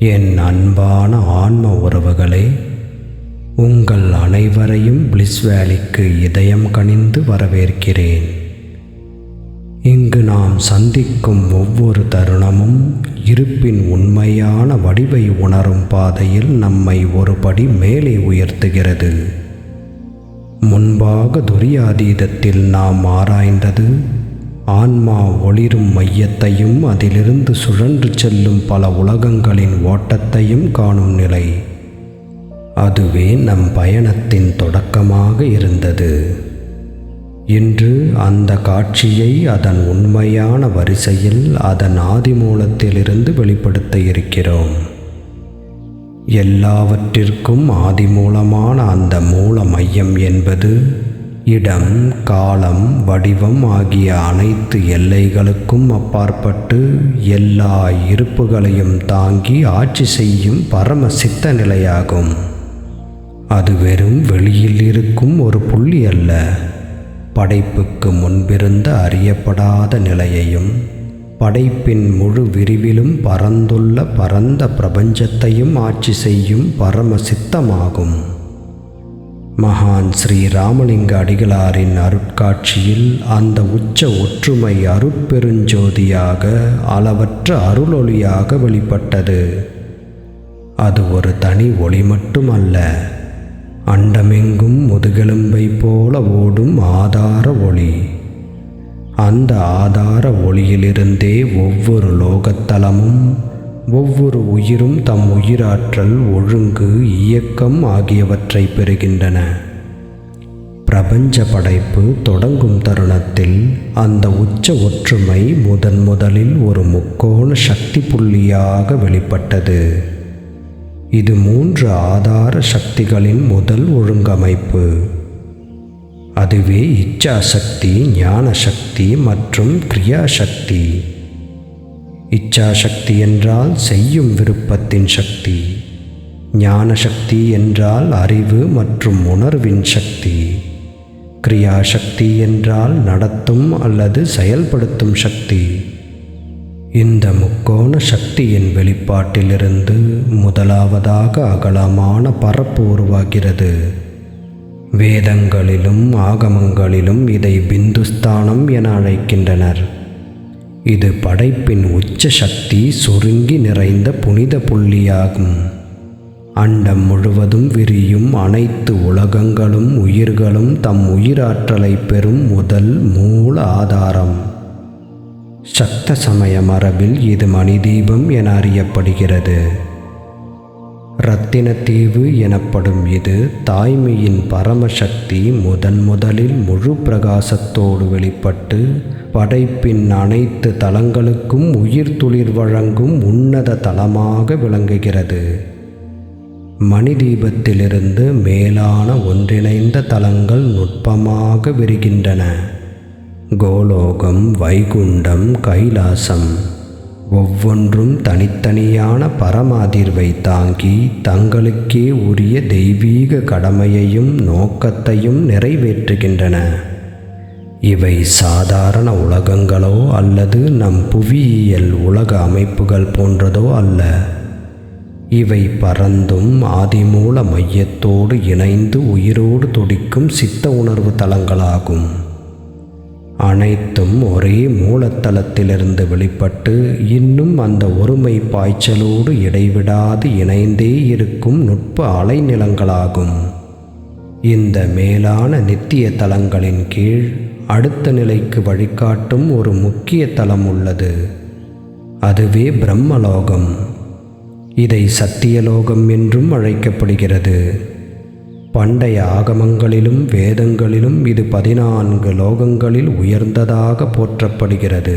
என் அன்பான ஆன்ம உறவுகளே உங்கள் அனைவரையும் பிளிஸ் வேலிக்கு இதயம் கனிந்து வரவேற்கிறேன். இங்கு நாம் சந்திக்கும் ஒவ்வொரு தருணமும் இருப்பின் உண்மையான வடிவை உணரும் பாதையில் நம்மை ஒருபடி மேலே உயர்த்துகிறது. முன்பாக துரியாதீதத்தில் நாம் ஆராய்ந்தது ஆன்மா ஒளிரும் மையத்தையும் அதிலிருந்து சுழன்று செல்லும் பல உலகங்களின் ஓட்டத்தையும் காணும் நிலை. அதுவே நம் பயணத்தின் தொடக்கமாக இருந்தது. இன்று அந்த காட்சியை அதன் உண்மையான வரிசையில் அதன் ஆதிமூலத்திலிருந்து வெளிப்படுத்த இருக்கிறோம். எல்லாவற்றிற்கும் ஆதிமூலமான அந்த மூல மையம் என்பது இடம் காலம் வடிவம் ஆகிய அனைத்து எல்லைகளுக்கும் அப்பாற்பட்டு எல்லா இருப்புகளையும் தாங்கி ஆட்சி செய்யும் பரம சித்த நிலையாகும். அது வெறும் வெளியில் இருக்கும் ஒரு புள்ளி அல்ல. படைப்புக்கு முன்பிருந்த அறியப்படாத நிலையையும் படைப்பின் முழு விரிவிலும் பரந்துள்ள பரந்த பிரபஞ்சத்தையும் ஆட்சி செய்யும் பரம சித்தமாகும். மகான் ஸ்ரீ ராமலிங்க அடிகளாரின் அருட்காட்சியில் அந்த உச்ச ஒற்றுமை அருட்பெருஞ்சோதியாக அளவற்ற அருளொளியாக வெளிப்பட்டது. அது ஒரு தனி ஒளி மட்டுமல்ல. அண்டமெங்கும் முதுகெலும்பை போல ஓடும் ஆதார ஒளி. அந்த ஆதார ஒளியிலிருந்தே ஒவ்வொரு லோகத்தலமும் ஒவ்வொரு உயிரும் தம் உயிராற்றல் ஒழுங்கு இயக்கம் ஆகியவற்றை பெறுகின்றன. பிரபஞ்ச படைப்பு தொடங்கும் தருணத்தில் அந்த உச்ச ஒற்றுமை முதன் முதலில் ஒரு முக்கோண சக்தி புள்ளியாக வெளிப்பட்டது. இது மூன்று ஆதார சக்திகளின் முதல் ஒழுங்கமைப்பு. அதுவே இச்சாசக்தி ஞானசக்தி மற்றும் கிரியாசக்தி. இச்சா சக்தி என்றால் செய்யும் விருப்பத்தின் சக்தி ஞான சக்தி என்றால் அறிவு மற்றும் உணர்வின் சக்தி கிரியா சக்தி என்றால் நடத்தும் அல்லது செயல்படுத்தும் சக்தி. இந்த முக்கோண சக்தியின் வெளிப்பாட்டிலிருந்து முதலாவதாக அகலமான பரப்பு உருவாகிறது. வேதங்களிலும் ஆகமங்களிலும் இதை பிந்துஸ்தானம் என அழைக்கின்றனர். இது படைப்பின் உச்ச சக்தி சுருங்கி நிறைந்த புனித புள்ளியாகும். அண்டம் முழுவதும் விரியும் அனைத்து உலகங்களும் உயிர்களும் தம் உயிராற்றலை பெறும் முதல் மூல ஆதாரம். சக்த சமய மரபில் இது மணிதீபம் என அறியப்படுகிறது. இரத்தினத்தீவு எனப்படும் இது தாய்மையின் பரமசக்தி முதன் முதலில் முழு பிரகாசத்தோடு வெளிப்பட்டு படைப்பின் அனைத்து தலங்களுக்கும் உயிர் துளிர் வழங்கும் உன்னத தலமாக விளங்குகிறது. மணிதீபத்திலிருந்து மேலான ஒன்றிணைந்த தலங்கள் நுட்பமாக விரிகின்றன. கோலோகம் வைகுண்டம் கைலாசம். ஒவ்வொன்றும் தனித்தனியான பரமாதிர்வை தாங்கி தங்களுக்கே உரிய தெய்வீக கடமையையும் நோக்கத்தையும் நிறைவேற்றுகின்றன. இவை சாதாரண உலகங்களோ அல்லது நம் புவியியல் உலக அமைப்புகள் போன்றதோ அல்ல. இவை பரந்தும் ஆதிமூல மையத்தோடு இணைந்து உயிரோடு துடிக்கும் சித்த உணர்வு தலங்களாகும். அனைத்தும் ஒரே மூலத்தலத்திலிருந்து வெளிப்பட்டு இன்னும் அந்த ஒருமை பாய்ச்சலோடு இடைவிடாது இணைந்தே இருக்கும் நுட்ப அலைநிலங்களாகும். இந்த மேலான நித்திய தலங்களின் கீழ் அடுத்த நிலைக்கு வழிகாட்டும் ஒரு முக்கிய தலம் உள்ளது. அதுவே பிரம்மலோகம். இதை சத்தியலோகம் என்றும் அழைக்கப்படுகிறது. பண்டைய ஆகமங்களிலும் வேதங்களிலும் இது பதினான்கு லோகங்களில் உயர்ந்ததாக போற்றப்படுகிறது.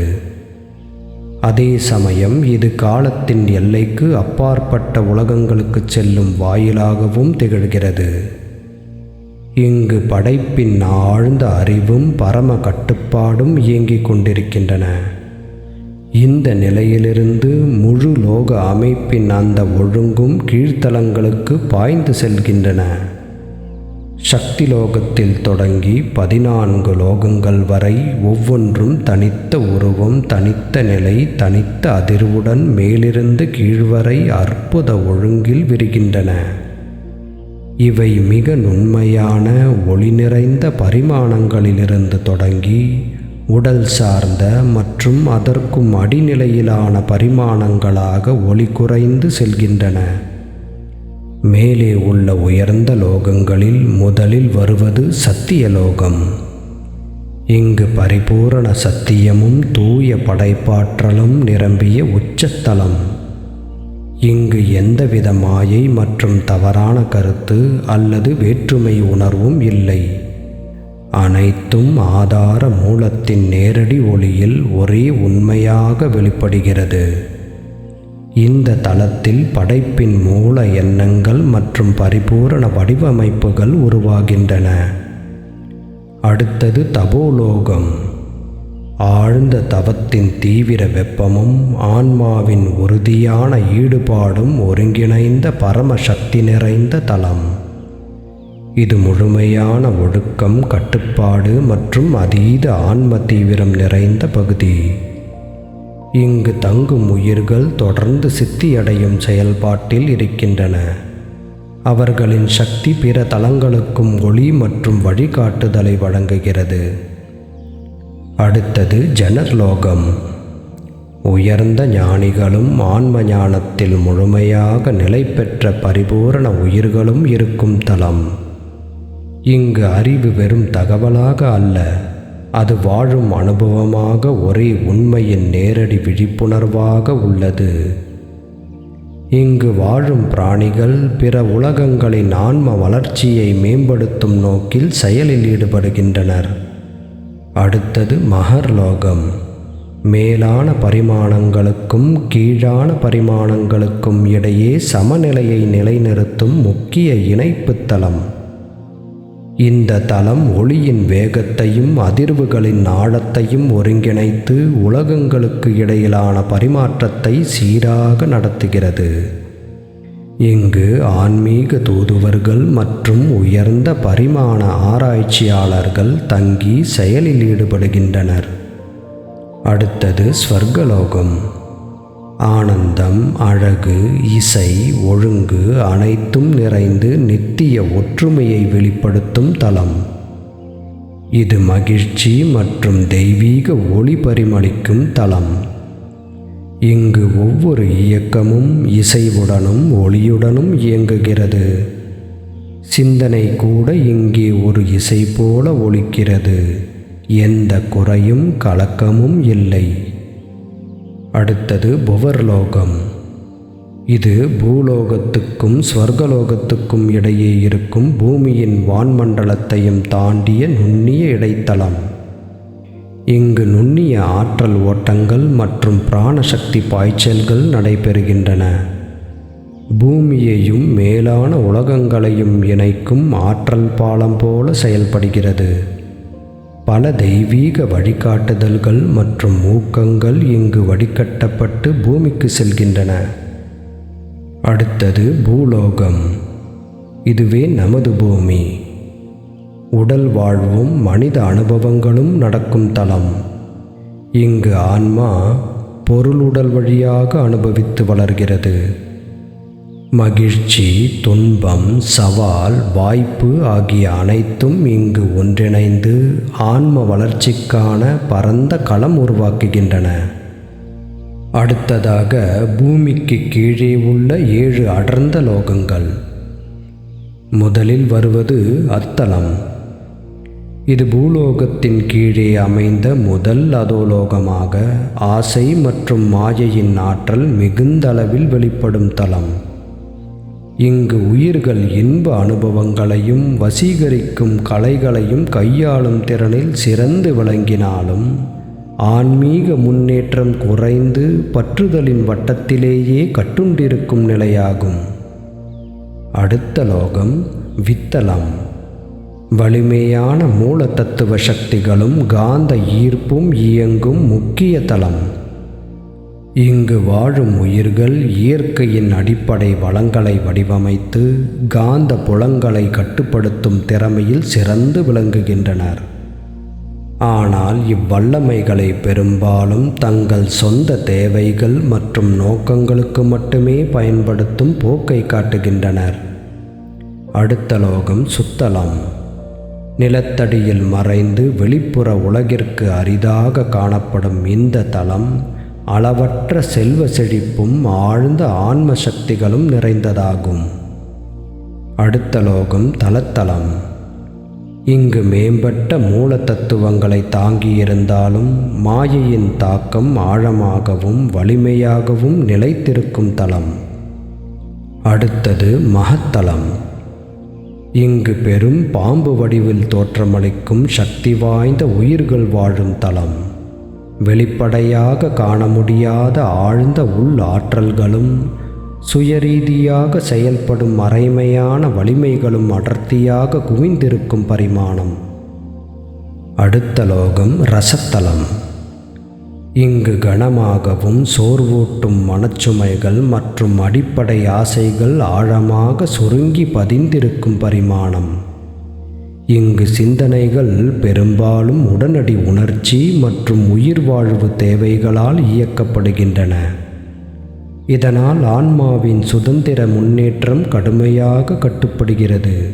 அதே சமயம் இது காலத்தின் எல்லைக்கு அப்பாற்பட்ட உலகங்களுக்கு செல்லும் வாயிலாகவும் திகழ்கிறது. இங்கு படைப்பின் ஆழ்ந்த அறிவும் பரம கட்டுப்பாடும் இயங்கிக் கொண்டிருக்கின்றன. இந்த நிலையிலிருந்து முழு லோக அமைப்பின் அந்த ஒழுங்கும் கீழ்த்தலங்களுக்கு பாய்ந்து செல்கின்றன. சக்தி லோகத்தில் தொடங்கி பதினான்கு லோகங்கள் வரை ஒவ்வொன்றும் தனித்த உருவம் தனித்த நிலை தனித்த அதிர்வுடன் மேலிருந்து கீழ்வரை அற்புத ஒழுங்கில் விரிகின்றன. இவை மிக நுண்மையான ஒளி நிறைந்த பரிமாணங்களிலிருந்து தொடங்கி உடல் சார்ந்த மற்றும் அதற்கும் அடிநிலையிலான பரிமாணங்களாக ஒளி குறைந்து செல்கின்றன. மேலே உள்ள உயர்ந்த லோகங்களில் முதலில் வருவது சத்தியலோகம். இங்கு பரிபூரண சத்தியமும் தூய படைப்பாற்றலும் நிரம்பிய உச்சத்தலம். இங்கு எந்தவித மாயை மற்றும் தவறான கருத்து அல்லது வேற்றுமை உணர்வும் இல்லை. அனைத்தும் ஆதார மூலத்தின் நேரடி ஒளியில் ஒரே உண்மையாக வெளிப்படுகிறது. இந்த தளத்தில் படைப்பின் மூல எண்ணங்கள் மற்றும் பரிபூரண வடிவமைப்புகள் உருவாகின்றன. அடுத்தது தபோலோகம். ஆழ்ந்த தவத்தின் தீவிர வெப்பமும் ஆன்மாவின் உறுதியான ஈடுபாடும் ஒருங்கிணைந்த பரமசக்தி நிறைந்த தலம் இது முழுமையான ஒழுக்கம் கட்டுப்பாடு மற்றும் அதீத ஆன்ம தீவிரம் நிறைந்த பகுதி. இங்கு தங்கும் உயிர்கள் தொடர்ந்து சித்தியடையும் செயல்பாட்டில் இருக்கின்றன. அவர்களின் சக்தி பிற தலங்களுக்கும் ஒளி மற்றும் வழிகாட்டுதலை வழங்குகிறது. அடுத்தது ஜனர்லோகம். உயர்ந்த ஞானிகளும் ஆன்ம ஞானத்தில் முழுமையாக நிலை பெற்ற பரிபூரண உயிர்களும் இருக்கும் தலம். இங்கு அறிவு வெறும் தகவலாக அல்ல. அது வாழும் அனுபவமாக ஒரே உண்மையின் நேரடி விழிப்புணர்வாக உள்ளது. இங்கு வாழும் பிராணிகள் பிற உலகங்களின் ஆன்ம வளர்ச்சியை மேம்படுத்தும் நோக்கில் செயலில் ஈடுபடுகின்றனர். அடுத்தது மகர்லோகம் மேலான பரிமாணங்களுக்கும் கீழான பரிமாணங்களுக்கும் இடையே சமநிலையை நிலைநிறுத்தும் முக்கிய இணைப்புத்தலம். இந்த தலம் ஒளியின் வேகத்தையும் அதிர்வுகளின் ஆழத்தையும் ஒருங்கிணைத்து உலகங்களுக்கு இடையிலான பரிமாற்றத்தை சீராக நடத்துகிறது. இங்கு ஆன்மீக தூதுவர்கள் மற்றும் உயர்ந்த பரிமாண ஆராய்ச்சியாளர்கள் தங்கி செயலில் ஈடுபடுகின்றனர். அடுத்தது ஸ்வர்கலோகம். ஆனந்தம் அழகு இசை ஒழுங்கு அனைத்தும் நிறைந்து நித்திய ஒற்றுமையை வெளிப்படுத்தும் தலம். இது மகிழ்ச்சி மற்றும் தெய்வீக ஒளி பரிமளிக்கும் தலம். இங்கு ஒவ்வொரு இயக்கமும் இசைவுடனும் ஒளியுடனும் இயங்குகிறது. சிந்தனை கூட இங்கே ஒரு இசை போல ஒலிக்கிறது. எந்த குறையும் கலக்கமும் இல்லை. அடுத்தது புவர்லோகம். இது பூலோகத்துக்கும் ஸ்வர்கலோகத்துக்கும் இடையே இருக்கும் பூமியின் வான்மண்டலத்தையும் தாண்டிய நுண்ணிய இடைத்தளம். இங்கு நுண்ணிய ஆற்றல் ஓட்டங்கள் மற்றும் பிராணசக்தி பாய்ச்சல்கள் நடைபெறுகின்றன. பூமியையும் மேலான உலகங்களையும் இணைக்கும் ஆற்றல் பாலம் போல செயல்படுகிறது. பல தெய்வீக வழிகாட்டுதல்கள் மற்றும் ஊக்கங்கள் இங்கு வடிகட்டப்பட்டு பூமிக்கு செல்கின்றன. அடுத்தது பூலோகம். இதுவே நமது பூமி. உடல் வாழ்வும் மனித அனுபவங்களும் நடக்கும் தலம். இங்கு ஆன்மா பொருளுடல் வழியாக அனுபவித்து வளர்கிறது. மகிழ்ச்சி துன்பம் சவால் வாய்ப்பு ஆகிய அனைத்தும் இங்கு ஒன்றிணைந்து ஆன்ம வளர்ச்சிக்கான பரந்த களம் உருவாக்குகின்றன. அடுத்ததாக பூமிக்கு கீழே உள்ள ஏழு அடர்ந்த லோகங்கள். முதலில் வருவது அத்தலம் இது பூலோகத்தின் கீழே அமைந்த முதல் அதோலோகமாக ஆசை மற்றும் மாயையின் ஆற்றல் மிகுந்த அளவில் வெளிப்படும் தலம் இங்கு உயிர்கள் இன்ப அனுபவங்களையும் வசீகரிக்கும் கலைகளையும் கையாளும் திறனில் சிறந்து விளங்கினாலும் ஆன்மீக முன்னேற்றம் குறைந்து பற்றுதலின் வட்டத்திலேயே கட்டுண்டிருக்கும் நிலையாகும். அடுத்த லோகம் வித்தலம் வலிமையான மூல தத்துவ சக்திகளும் காந்த ஈர்ப்பும் இயங்கும் முக்கிய தலம் இங்கு வாழும் உயிர்கள் இயற்கையின் அடிப்படை வளங்களை வடிவமைத்து காந்த புலங்களை கட்டுப்படுத்தும் திறமையில் சிறந்து விளங்குகின்றனர். ஆனால் இவ்வல்லமைகளை பெரும்பாலும் தங்கள் சொந்த தேவைகள் மற்றும் நோக்கங்களுக்கு மட்டுமே பயன்படுத்தும் போக்கை காட்டுகின்றனர். அடுத்த லோகம் சுத்தலம். நிலத்தடியில் மறைந்து வெளிப்புற உலகிற்கு அரிதாக காணப்படும் இந்த தலம் அளவற்ற செல்வ செழிப்பும் ஆழ்ந்த ஆன்ம சக்திகளும் நிறைந்ததாகும். அடுத்த லோகம் தலத்தலம். இங்கு மேம்பட்ட மூல தத்துவங்களை தாங்கியிருந்தாலும் மாயையின் தாக்கம் ஆழமாகவும் வலிமையாகவும் நிலைத்திருக்கும் தலம். அடுத்தது மகத்தலம். இங்கு பெரும் பாம்பு வடிவில் தோற்றமளிக்கும் சக்தி வாய்ந்த உயிர்கள் வாழும் தலம். வெளிப்படையாக காண முடியாத ஆழ்ந்த உள் ஆற்றல்களும் சுயரீதியாக செயல்படும் மறைமையான வலிமைகளும் அடர்த்தியாக குவிந்திருக்கும் பரிமாணம். அடுத்த லோகம் ரசத்தலம். இங்கு கனமாகவும் சோர்வூட்டும் மனச்சுமைகள் மற்றும் அடிப்படை ஆசைகள் ஆழமாக சுருங்கி பதிந்திருக்கும் பரிமாணம். இங்கு சிந்தனைகள் பெரும்பாலும் உடனடி உணர்ச்சி மற்றும் உயிர் வாழ்வு தேவைகளால் இயக்கப்படுகின்றன. இதனால் ஆன்மாவின் சுதந்திர முன்னேற்றம் கடுமையாக கட்டுப்படுகிறது.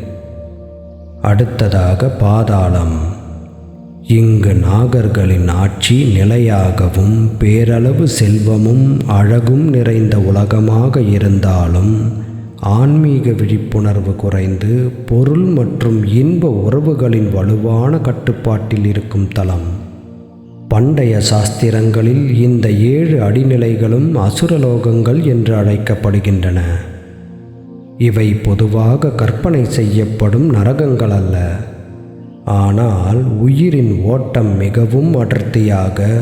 அடுத்ததாக பாதாளம். இங்கு நாகர்களின் ஆட்சி நிலையாகவும் பேரளவு செல்வமும் அழகும் நிறைந்த உலகமாக இருந்தாலும் ஆன்மீக விழிப்புணர்வு குறைந்து பொருள் மற்றும் இன்ப உறவுகளின் வலுவான கட்டுப்பாட்டில் இருக்கும் தலம். பண்டைய சாஸ்திரங்களில் இந்த ஏழு அடிநிலைகளும் அசுரலோகங்கள் என்று அழைக்கப்படுகின்றன. இவை பொதுவாக கற்பனை செய்யப்படும் நரகங்கள் அல்ல. ஆனால் உயிரின் ஓட்டம் மிகவும் அடர்த்தியாக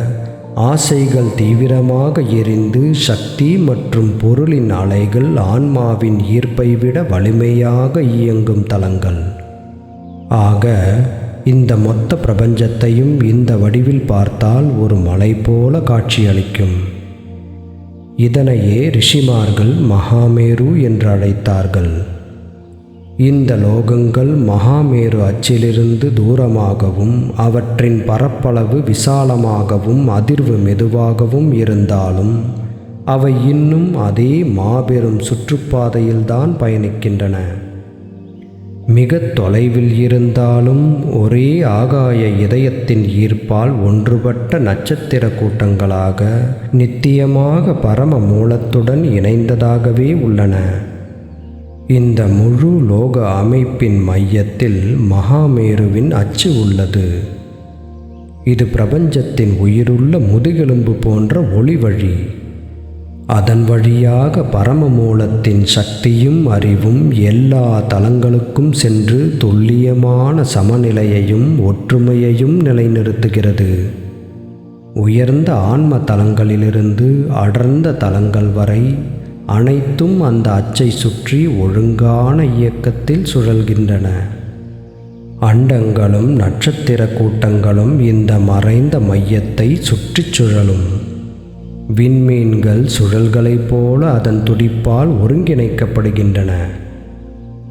ஆசைகள் தீவிரமாக எரிந்து சக்தி மற்றும் பொருளின் அலைகள் ஆன்மாவின் ஈர்ப்பை விட வலிமையாக இயங்கும் தலங்கள். ஆக இந்த மொத்த பிரபஞ்சத்தையும் இந்த வடிவில் பார்த்தால் ஒரு மலை போல காட்சியளிக்கும். இதனையே ரிஷிமார்கள் மகாமேரு என்று அழைத்தார்கள். இந்த லோகங்கள் மகாமேரு அச்சிலிருந்து தூரமாகவும் அவற்றின் பரப்பளவு விசாலமாகவும் அதிர்வு மெதுவாகவும் இருந்தாலும் அவை இன்னும் அதே மாபெரும் சுற்றுப்பாதையில்தான் பயணிக்கின்றன. மிக தொலைவில் இருந்தாலும் ஒரே ஆகாய இதயத்தின் ஈர்ப்பால் ஒன்றுபட்ட நட்சத்திர கூட்டங்களாக நித்தியமாக பரம மூலத்துடன் இணைந்ததாகவே உள்ளன. இந்த முழு லோக அமைப்பின் மையத்தில் மகாமேருவின் அச்சு உள்ளது. இது பிரபஞ்சத்தின் உயிருள்ள முதுகெலும்பு போன்ற ஒளி வழி. அதன் வழியாக பரம மூலத்தின் சக்தியும் அறிவும் எல்லா தலங்களுக்கும் சென்று துல்லியமான சமநிலையையும் ஒற்றுமையையும் நிலைநிறுத்துகிறது. உயர்ந்த ஆன்ம தலங்களிலிருந்து அடர்ந்த தலங்கள் வரை அனைத்தும் அந்த அச்சை சுற்றி ஒழுங்கான இயக்கத்தில் சுழல்கின்றன. அண்டங்களும் நட்சத்திர கூட்டங்களும் இந்த மறைந்த மையத்தை சுற்றிச் சுழலும். விண்மீன்கள் சுழல்களைப் போல அதன் துடிப்பால் ஒருங்கிணைக்கப்படுகின்றன.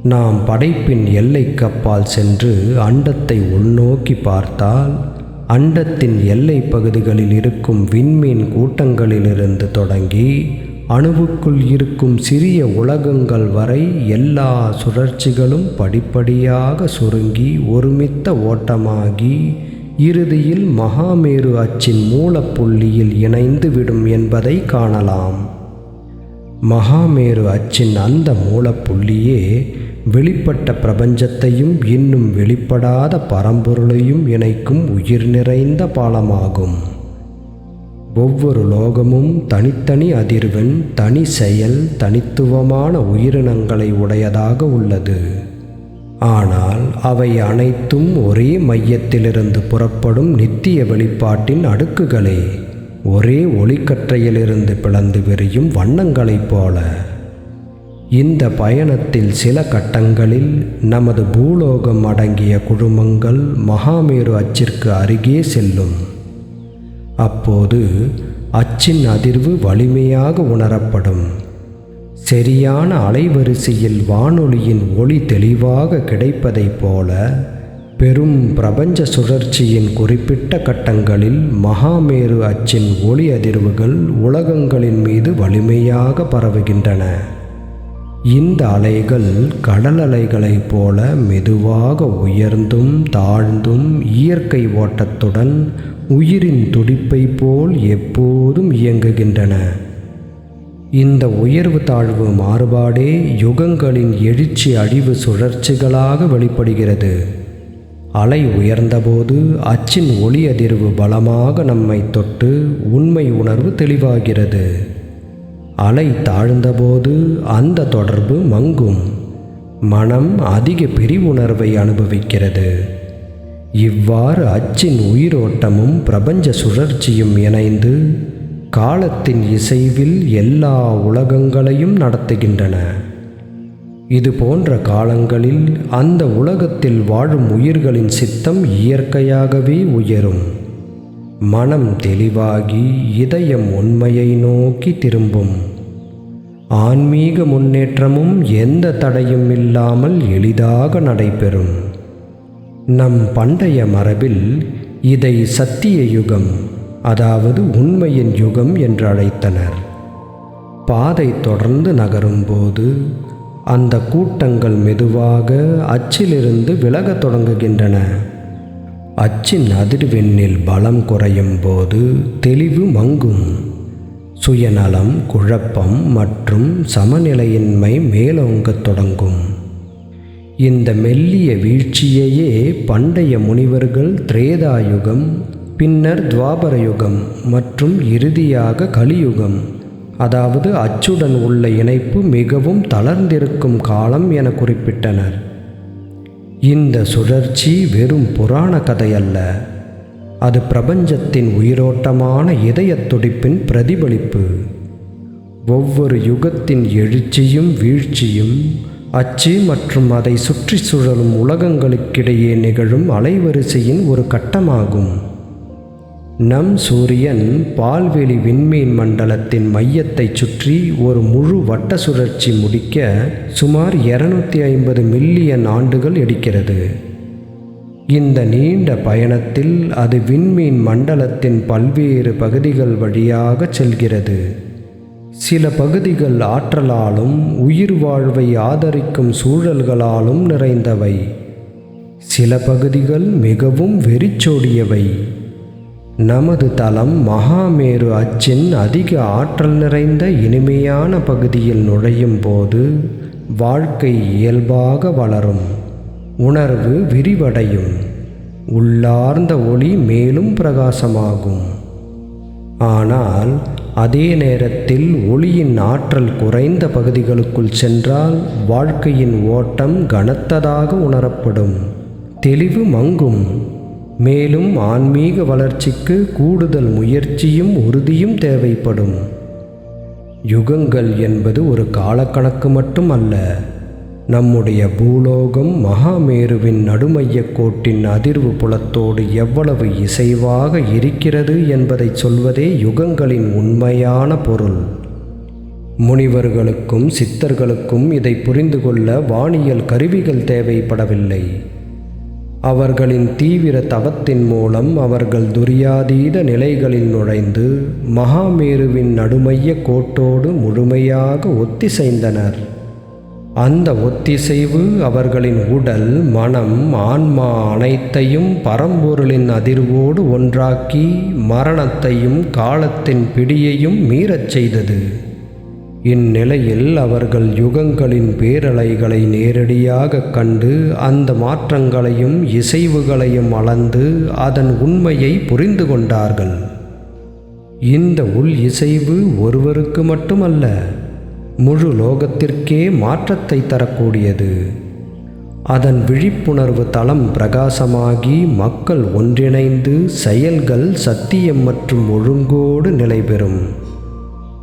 நாம் படைப்பின் எல்லைக்கப்பால் சென்று அண்டத்தை உள்நோக்கி பார்த்தால் அண்டத்தின் எல்லை பகுதிகளில் இருக்கும் விண்மீன் கூட்டங்களிலிருந்து தொடங்கி அணுவுக்குள் இருக்கும் சிறிய உலகங்கள் வரை எல்லா சுழற்சிகளும் படிப்படியாக சுருங்கி ஒருமித்த ஓட்டமாகி இறுதியில் மகாமேரு அச்சின் மூலப்புள்ளியில் இணைந்து விடும் என்பதை காணலாம். மகாமேரு அச்சின் அந்த மூலப்புள்ளியே வெளிப்பட்ட பிரபஞ்சத்தையும் இன்னும் வெளிப்படாத பரம்பொருளையும் இணைக்கும் உயிர் நிறைந்த பாலமாகும். ஒவ்வொரு லோகமும் தனித்தனி அதிர்வெண் தனி செயல் தனித்துவமான உயிரினங்களை உடையதாக உள்ளது. ஆனால் அவை அனைத்தும் ஒரே மையத்திலிருந்து புறப்படும் நித்திய வெளிப்பாட்டின் அடுக்குகளே. ஒரே ஒளிக்கற்றையிலிருந்து பிளந்து விரியும் வண்ணங்களைப் போல. இந்த பயணத்தில் சில கட்டங்களில் நமது பூலோகம் அடங்கிய குழுமங்கள் மகாமேரு அச்சிற்கு அருகே செல்லும். அப்போது அச்சின் அதிர்வு வலிமையாக உணரப்படும். சரியான அலைவரிசையில் வானொலியின் ஒளி தெளிவாக கிடைப்பதைப் போல பெரும் பிரபஞ்ச சுழற்சியின் குறிப்பிட்ட கட்டங்களில் மகாமேரு அச்சின் ஒளி அதிர்வுகள் உலகங்களின் மீது வலிமையாக பரவுகின்றன. இந்த அலைகள் கடல் அலைகளைப் போல மெதுவாக உயர்ந்தும் தாழ்ந்தும் இயற்கை ஓட்டத்துடன் உயிரின் துடிப்பை போல் எப்போதும் இயங்குகின்றன. இந்த உயர்வு தாழ்வு மாறுபாடே யுகங்களின் எழுச்சி அழிவு சுழற்சிகளாக வெளிப்படுகிறது. அலை உயர்ந்தபோது அச்சின் ஒளி அதிர்வு பலமாக நம்மை தொட்டு உண்மை உணர்வு தெளிவாகிறது. அலை தாழ்ந்தபோது அந்த தொடர்பு மங்கும். மனம் அதிக பிரிவுணர்வை அனுபவிக்கிறது. இவ்வாறு அச்சின் உயிரோட்டமும் பிரபஞ்ச சுழற்சியும் இணைந்து காலத்தின் இசைவில் எல்லா உலகங்களையும் நடத்துகின்றன. இது போன்ற காலங்களில் அந்த உலகத்தில் வாழும் உயிர்களின் சித்தம் இயற்கையாகவே உயரும். மனம் தெளிவாகி இதயம் உண்மையை நோக்கி திரும்பும். ஆன்மீக முன்னேற்றமும் எந்த தடையும் இல்லாமல் எளிதாக நடைபெறும். நம் பண்டைய மரபில் இதை சத்திய யுகம் அதாவது உண்மையின் யுகம் என்று அழைத்தனர். பாதை தொடர்ந்து நகரும்போது அந்த கூட்டங்கள் மெதுவாக அச்சிலிருந்து விலகத் தொடங்குகின்றன. அச்சின் அதிர்வெண்ணில் பலம் குறையும் போது தெளிவு மங்கும். சுயநலம் குழப்பம் மற்றும் சமநிலையின்மை மேலோங்கத் தொடங்கும். இந்த மெல்லிய வீழ்ச்சியையே பண்டைய முனிவர்கள் திரேதாயுகம் பின்னர் துவாபர யுகம் மற்றும் இறுதியாக கலியுகம். அதாவது அச்சுடன் உள்ள இணைப்பு மிகவும் தளர்ந்திருக்கும் காலம் என குறிப்பிட்டனர். இந்த சுழற்சி வெறும் புராண கதையல்ல அது பிரபஞ்சத்தின் உயிரோட்டமான இதயத் துடிப்பின் பிரதிபலிப்பு. ஒவ்வொரு யுகத்தின் எழுச்சியும் வீழ்ச்சியும் அச்சு மற்றும் அதை சுற்றி சுழலும் உலகங்களுக்கிடையே நிகழும் அலைவரிசையின் ஒரு கட்டமாகும். நம் சூரியன் பால்வெளி விண்மீன் மண்டலத்தின் மையத்தைச் சுற்றி ஒரு முழு வட்ட சுழற்சி முடிக்க சுமார் இருநூத்தி ஐம்பது மில்லியன் ஆண்டுகள் எடுக்கிறது. இந்த நீண்ட பயணத்தில் அது விண்மீன் மண்டலத்தின் பல்வேறு பகுதிகள் வழியாக செல்கிறது. சில பகுதிகள் ஆற்றலாலும் உயிர் வாழ்வை ஆதரிக்கும் சூழல்களாலும் நிறைந்தவை. சில பகுதிகள் மிகவும் வெறிச்சோடியவை. நமது தலம் மகாமேரு அச்சின் அதிக ஆற்றல் நிறைந்த இனிமையான பகுதியில் நுழையும் போது வாழ்க்கை இயல்பாக வளரும் உணர்வு விரிவடையும் உள்ளார்ந்த ஒளி மேலும் பிரகாசமாகும். ஆனால் அதே நேரத்தில் ஒளியின் ஆற்றல் குறைந்த பகுதிகளுக்குள் சென்றால் வாழ்க்கையின் ஓட்டம் கனத்ததாக உணரப்படும். தெளிவு மங்கும். மேலும் ஆன்மீக வளர்ச்சிக்கு கூடுதல் முயற்சியும் உறுதியும் தேவைப்படும். யுகங்கள் என்பது ஒரு காலக்கணக்கு மட்டும் அல்ல நம்முடைய பூலோகம் மகாமேருவின் நடுமையக் கோட்டின் அதிர்வு புலத்தோடு எவ்வளவு இசைவாக இருக்கிறது என்பதை சொல்வதே யுகங்களின் உண்மையான பொருள். முனிவர்களுக்கும் சித்தர்களுக்கும் இதை புரிந்து கொள்ள வானியல் கருவிகள் தேவைப்படவில்லை. அவர்களின் தீவிர தவத்தின் மூலம் அவர்கள் துரியாதீத நிலைகளில் நுழைந்து மகாமேருவின் நடுமைய கோட்டோடு முழுமையாக ஒத்திசைந்தனர். அந்த ஒத்திசைவு அவர்களின் உடல் மனம் ஆன்மா அனைத்தையும் பரம்பொருளின் அதிர்வோடு ஒன்றாக்கி மரணத்தையும் காலத்தின் பிடியையும் மீறச் செய்தது. இந்நிலையில் அவர்கள் யுகங்களின் பேரலைகளை நேரடியாக கண்டு அந்த மாற்றங்களையும் இசைவுகளையும் அளந்து அதன் உண்மையை புரிந்து கொண்டார்கள். இந்த உள் இசைவு ஒருவருக்கு மட்டுமல்ல முழு லோகத்திற்கே மாற்றத்தை தரக்கூடியது. அதன் விழிப்புணர்வு தளம் பிரகாசமாகி மக்கள் ஒன்றிணைந்து செயல்கள் சத்தியம் மற்றும் ஒழுங்கோடு நிலைபெறும்.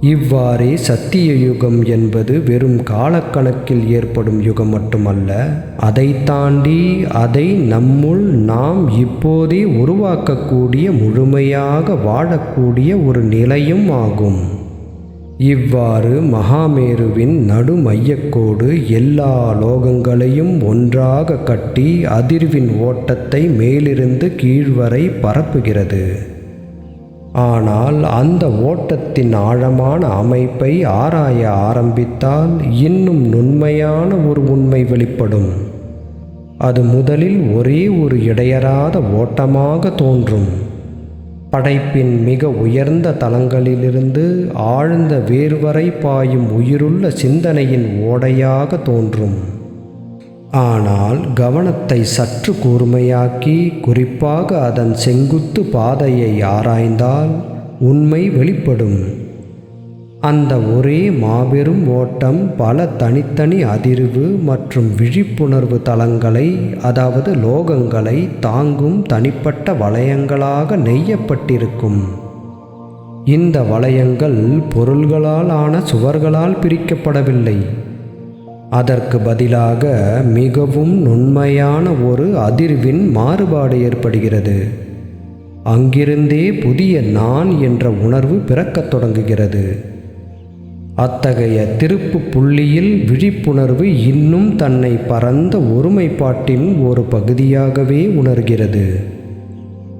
இவ்வாறே சத்திய யுகம் என்பது வெறும் காலக்கணக்கில் ஏற்படும் யுகம் மட்டுமல்ல அதை தாண்டி அதை நம்முள் நாம் இப்போதே உருவாக்கக்கூடிய முழுமையாக வாழக்கூடிய ஒரு நிலையும் ஆகும். இவ்வாறு மகாமேருவின் நடு மையக்கோடு எல்லா லோகங்களையும் ஒன்றாக கட்டி அதிர்வின் ஓட்டத்தை மேலிருந்து கீழ்வரை பரப்புகிறது. ஆனால் அந்த ஓட்டத்தின் ஆழமான அமைப்பை ஆராய ஆரம்பித்தால் இன்னும் நுண்மையான ஒரு உண்மை வெளிப்படும். அது முதலில் ஒரே ஒரு இடையறாத ஓட்டமாக தோன்றும். படைப்பின் மிக உயர்ந்த தலங்களிலிருந்து ஆழ்ந்த வேர்வரை பாயும் உயிருள்ள சிந்தனையின் ஓடையாக தோன்றும். ஆனால் கவனத்தை சற்று கூர்மையாக்கி குறிப்பாக அதன் செங்குத்து பாதையை ஆராய்ந்தால் உண்மை வெளிப்படும். அந்த ஒரே மாபெரும் ஓட்டம் பல தனித்தனி அதிர்வு மற்றும் விழிப்புணர்வு தளங்களை அதாவது லோகங்களை தாங்கும் தனிப்பட்ட வளையங்களாக நெய்யப்பட்டிருக்கும். இந்த வளையங்கள் பொருள்களால் ஆன சுவர்களால் பிரிக்கப்படவில்லை. அதற்கு பதிலாக மிகவும் நுண்மையான ஒரு அதிர்வின் மாறுபாடு ஏற்படுகிறது. அங்கிருந்தே புதிய நான் என்ற உணர்வு பிறக்கத் தொடங்குகிறது. அத்தகைய திருப்பு புள்ளியில் விழிப்புணர்வு இன்னும் தன்னை பரந்த ஒருமைப்பாட்டின் ஒரு பகுதியாகவே உணர்கிறது.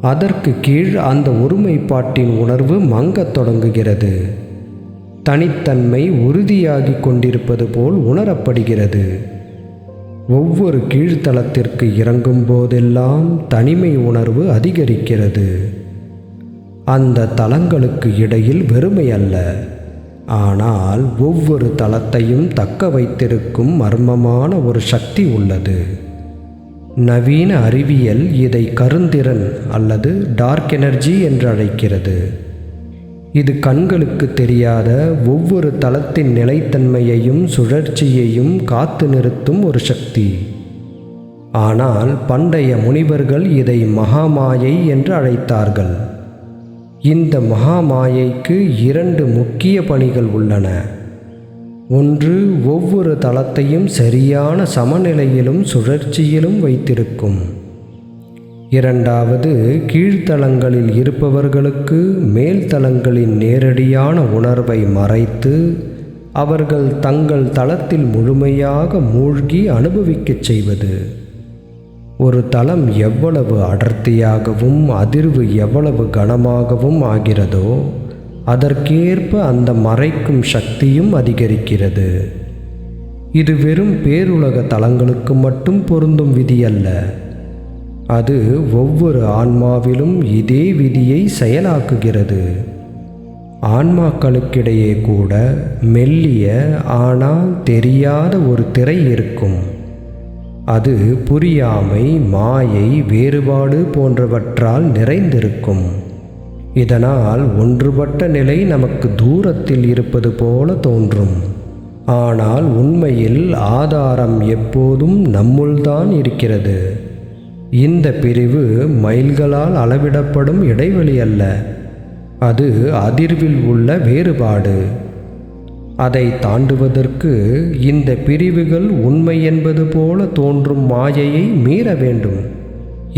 அதற்கு கீழ் அந்த ஒருமைப்பாட்டின் உணர்வு மங்கத் தொடங்குகிறது. தனித்தன்மை உறுதியாகி கொண்டிருப்பது போல் உணரப்படுகிறது. ஒவ்வொரு கீழ்த்தளத்திற்கு இறங்கும் போதெல்லாம் தனிமை உணர்வு அதிகரிக்கிறது. அந்த தளங்களுக்கு இடையில் வெறுமை அல்ல ஆனால் ஒவ்வொரு தளத்தையும் தக்க வைத்திருக்கும் மர்மமான ஒரு சக்தி உள்ளது. நவீன அறிவியல் இதை கருந்திறன் அல்லது டார்க் எனர்ஜி என்று அழைக்கிறது. இது கண்களுக்கு தெரியாத ஒவ்வொரு தளத்தின் நிலைத்தன்மையையும் சுழற்சியையும் காத்து நிறுத்தும் ஒரு சக்தி. ஆனால் பண்டைய முனிவர்கள் இதை மகாமாயை என்று அழைத்தார்கள். இந்த மகாமாயைக்கு இரண்டு முக்கிய பணிகள் உள்ளன. ஒன்று ஒவ்வொரு தளத்தையும் சரியான சமநிலையிலும் சுழற்சியிலும் வைத்திருக்கும். இரண்டாவது கீழ்த்தளங்களில் இருப்பவர்களுக்கு மேல்தளங்களின் நேரடியான உணர்வை மறைத்து அவர்கள் தங்கள் தளத்தில் முழுமையாக மூழ்கி அனுபவிக்கச் செய்வது. ஒரு தளம் எவ்வளவு அடர்த்தியாகவும் அதிர்வு எவ்வளவு கனமாகவும் ஆகிறதோ அதற்கேற்ப அந்த மறைக்கும் சக்தியும் அதிகரிக்கிறது. இது வெறும் பேருலக தலங்களுக்கு மட்டும் பொருந்தும் விதி அல்ல அது ஒவ்வொரு ஆன்மாவிலும் இதே விதியை செயலாக்குகிறது. ஆன்மாக்களுக்கிடையே கூட மெல்லிய ஆனால் தெரியாத ஒரு திரை இருக்கும். அது புரியாமை மாயை வேறுபாடு போன்றவற்றால் நிறைந்திருக்கும். இதனால் ஒன்றுபட்ட நிலை நமக்கு தூரத்தில் இருப்பது போல தோன்றும். ஆனால் உண்மையில் ஆதாரம் எப்போதும் நம்முள்தான் இருக்கிறது. இந்த பிரிவு மைல்களால் அளவிடப்படும் இடைவெளி அல்ல. அது அதிர்வில் உள்ள வேறுபாடு. அதை தாண்டுவதற்கு இந்த பிரிவுகள் உண்மை என்பது போல தோன்றும் மாயையை மீற வேண்டும்.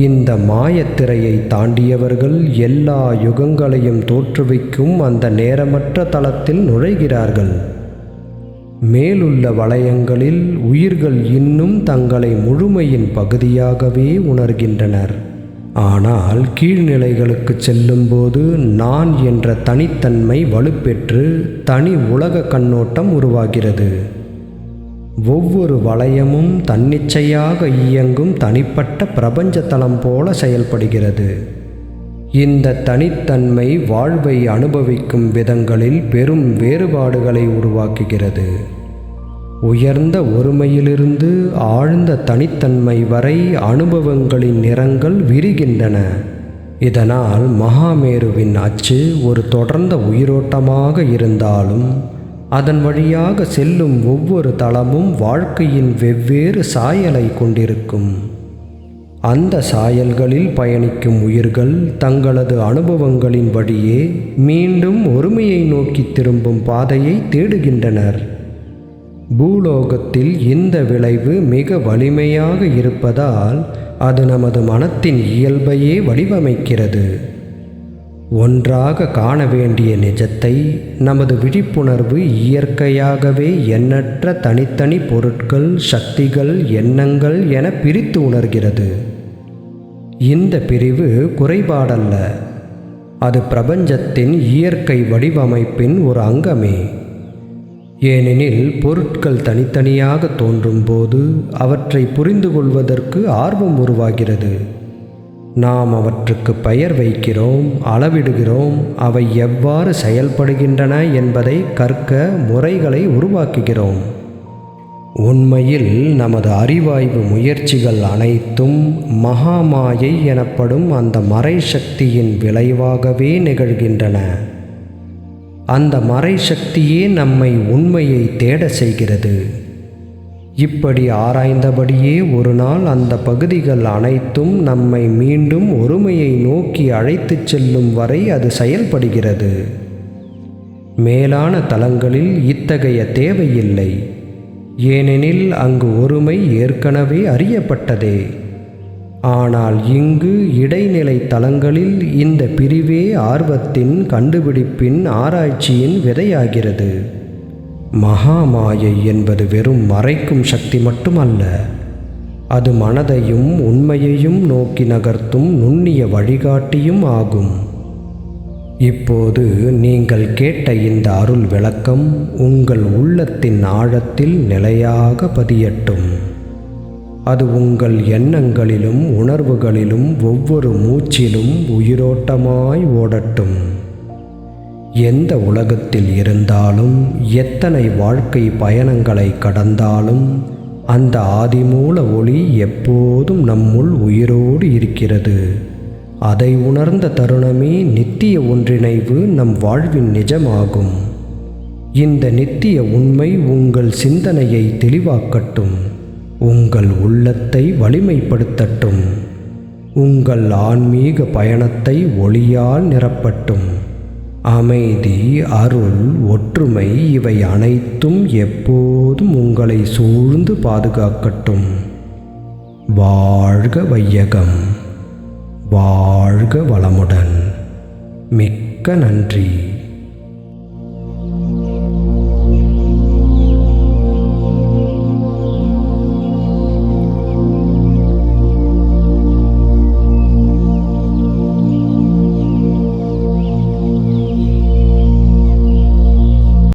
இந்த மாயத்திரையை தாண்டியவர்கள் எல்லா யுகங்களையும் தோற்றுவிக்கும் அந்த நேரமற்ற தளத்தில் நுழைகிறார்கள். மேலுள்ள வளையங்களில் உயிர்கள் இன்னும் தங்களை முழுமையின் பகுதியாகவே உணர்கின்றனர். ஆனால் கீழ்நிலைகளுக்கு செல்லும்போது நான் என்ற தனித்தன்மை வலுப்பெற்று தனி உலக கண்ணோட்டம் உருவாகிறது. ஒவ்வொரு வளையமும் தன்னிச்சையாக இயங்கும் தனிப்பட்ட பிரபஞ்ச தளம் போல செயல்படுகிறது. இந்த தனித்தன்மை வாழ்வை அனுபவிக்கும் விதங்களில் பெரும் வேறுபாடுகளை உருவாக்குகிறது. உயர்ந்த ஒருமையிலிருந்து ஆழ்ந்த தனித்தன்மை வரை அனுபவங்களின் நிறங்கள் விரிகின்றன. இதனால் மகாமேருவின் அச்சு ஒரு தொடர்ந்த உயிரோட்டமாக இருந்தாலும் அதன் வழியாக செல்லும் ஒவ்வொரு தளமும் வாழ்க்கையின் வெவ்வேறு சாயலை கொண்டிருக்கும். அந்த சாயல்களில் பயணிக்கும் உயிர்கள் தங்களது அனுபவங்களின் வழியே மீண்டும் ஒருமையை நோக்கி திரும்பும் பாதையை தேடுகின்றனர். பூலோகத்தில் இந்த விளைவு மிக வலிமையாக இருப்பதால் அது நமது மனத்தின் இயல்பையே வடிவமைக்கிறது. ஒன்றாக காண வேண்டிய நிஜத்தை நமது விழிப்புணர்வு இயற்கையாகவே எண்ணற்ற தனித்தனி பொருட்கள் சக்திகள் எண்ணங்கள் என பிரித்து உணர்கிறது. இந்த பிரிவு குறைபாடல்ல. அது பிரபஞ்சத்தின் இயற்கை வடிவமைப்பின் ஒரு அங்கமே. ஏனெனில் பொருட்கள் தனித்தனியாக தோன்றும்போது அவற்றை புரிந்து கொள்வதற்கு ஆர்வம் உருவாகிறது. நாம் அவற்றுக்கு பெயர் வைக்கிறோம் அளவிடுகிறோம் அவை எவ்வாறு செயல்படுகின்றன என்பதை கற்க முறைகளை உருவாக்குகிறோம். உண்மையில் நமது அறிவாய்வு முயற்சிகள் அனைத்தும் மகாமாயை எனப்படும் அந்த மறை சக்தியின் விளைவாகவே நிகழ்கின்றன. அந்த மறை சக்தியே நம்மை உண்மையை தேட செய்கிறது. இப்படி ஆராய்ந்தபடியே ஒரு நாள் அந்த பகுதிகள் அனைத்தும் நம்மை மீண்டும் ஒருமையை நோக்கி அழைத்துச் செல்லும் வரை அது செயல்படுகிறது. மேலான தலங்களில் இத்தகைய தேவையில்லை. ஏனெனில் அங்கு ஒருமை ஏற்கனவே அறியப்பட்டதே. ஆனால் இங்கு இடைநிலை தளங்களில் இந்த பிரிவே ஆர்வத்தின் கண்டுபிடிப்பின் ஆராய்ச்சியின் விதையாகிறது. மகாமாயை என்பது வெறும் மறைக்கும் சக்தி மட்டுமல்ல அது மனதையும் உண்மையையும் நோக்கி நகர்த்தும் நுண்ணிய வழிகாட்டியும் ஆகும். இப்போது நீங்கள் கேட்ட இந்த அருள் விளக்கம் உங்கள் உள்ளத்தின் ஆழத்தில் நிலையாக பதியட்டும். அது உங்கள் எண்ணங்களிலும் உணர்வுகளிலும் ஒவ்வொரு மூச்சிலும் உயிரோட்டமாய் ஓடட்டும். எந்த உலகத்தில் இருந்தாலும் எத்தனை வாழ்க்கை பயணங்களை கடந்தாலும் அந்த ஆதிமூல ஒளி எப்போதும் நம்முள் உயிரோடு இருக்கிறது. அதை உணர்ந்த தருணமே நித்திய ஒன்றிணைவு நம் வாழ்வின் நிஜமாகும். இந்த நித்திய உண்மை உங்கள் சிந்தனையை தெளிவாக்கட்டும். உங்கள் உள்ளத்தை வலிமைப்படுத்தட்டும். உங்கள் ஆன்மீக பயணத்தை ஒளியால் நிரப்பட்டும். அமைதி அருள் ஒற்றுமை இவை அனைத்தும் எப்போதும் உங்களை சூழ்ந்து பாதுகாக்கட்டும். வாழ்க வையகம். வாழ்க வளமுடன். மிக்க நன்றி.